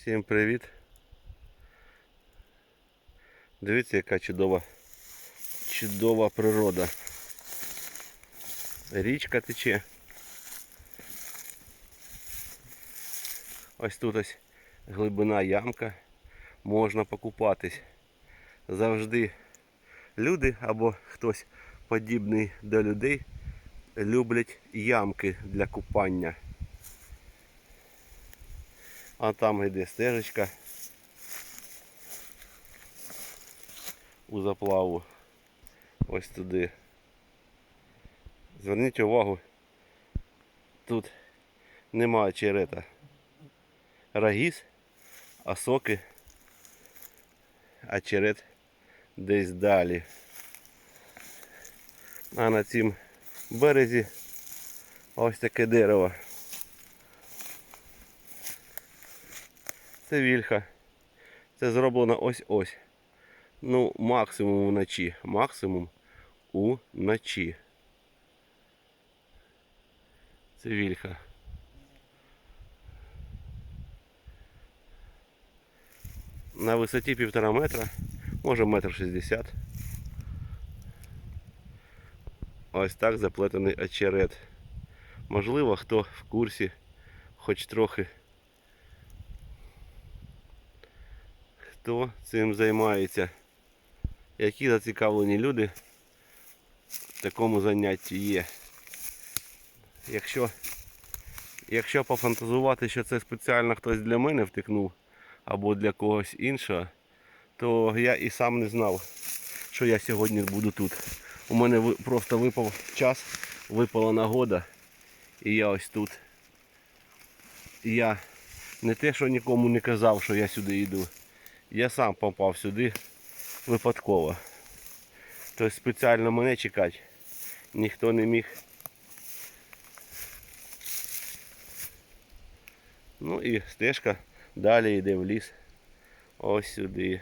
Всім привіт. Дивіться, яка чудова, чудова природа. Річка тече. Ось тут ось глибина ямка. Можна покупатись. Завжди люди або хтось подібний до людей люблять ямки для купання. А там йде стежечка у заплаву. Ось туди. Зверніть увагу, тут немає черета. Рагіз, а соки, а черет десь далі. А на цім березі ось таке дерево. Це вільха. Це зроблено ось ось. Ну, максимум вночі. Максимум уночі. Це вільха. На висоті півтора метра, може метр шістдесят. Ось так заплетений очерет. Можливо, хто в курсі хоч трохи хто цим займається. Які зацікавлені люди в такому занятті є. Якщо, якщо пофантазувати, що це спеціально хтось для мене втикнув або для когось іншого, то я і сам не знав, що я сьогодні буду тут. У мене просто випав час, випала нагода, і я ось тут. Я не те, що нікому не казав, що я сюди йду. Я сам попав сюди випадково. Тобто спеціально мене чекати ніхто не міг. Ну і стежка далі йде в ліс. Ось сюди.